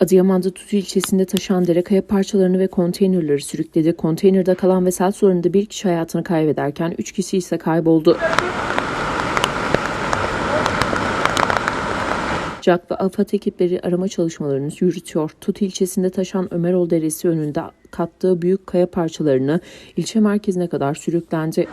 Adıyaman'da Tutu ilçesinde taşan dere kaya parçalarını ve konteynerleri sürükledi. Konteynerde kalan ve sel sularında bir kişi hayatını kaybederken üç kişi ise kayboldu. CAK ve AFAD ekipleri arama çalışmalarını yürütüyor. Tut ilçesinde taşan Ömerol Deresi önünde kattığı büyük kaya parçalarını ilçe merkezine kadar sürüklendi.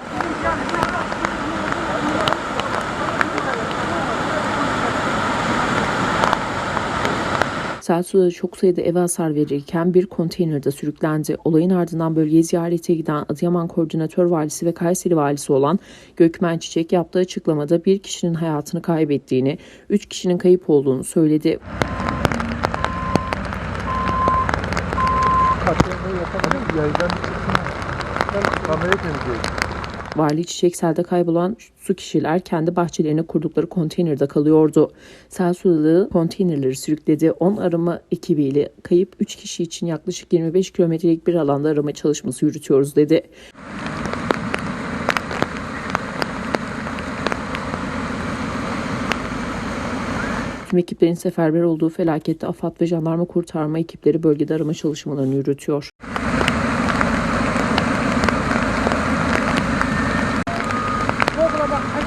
Sel suları çok sayıda eve hasar verirken bir konteynerde sürüklendi. Olayın ardından bölgeye ziyarete giden Adıyaman Koordinatör Valisi ve Kayseri Valisi olan Gökmen Çiçek yaptığı açıklamada bir kişinin hayatını kaybettiğini, üç kişinin kayıp olduğunu söyledi. Kaçırmayı temizleyelim. Vali Çiçek selde kaybolan su kişiler kendi bahçelerine kurdukları konteynerde kalıyordu. Sel suları konteynerleri sürükledi. 10 arama ekibiyle kayıp 3 kişi için yaklaşık 25 kilometrelik bir alanda arama çalışması yürütüyoruz dedi. Tüm ekiplerin seferber olduğu felakette AFAD ve jandarma kurtarma ekipleri bölgede arama çalışmalarını yürütüyor. baba.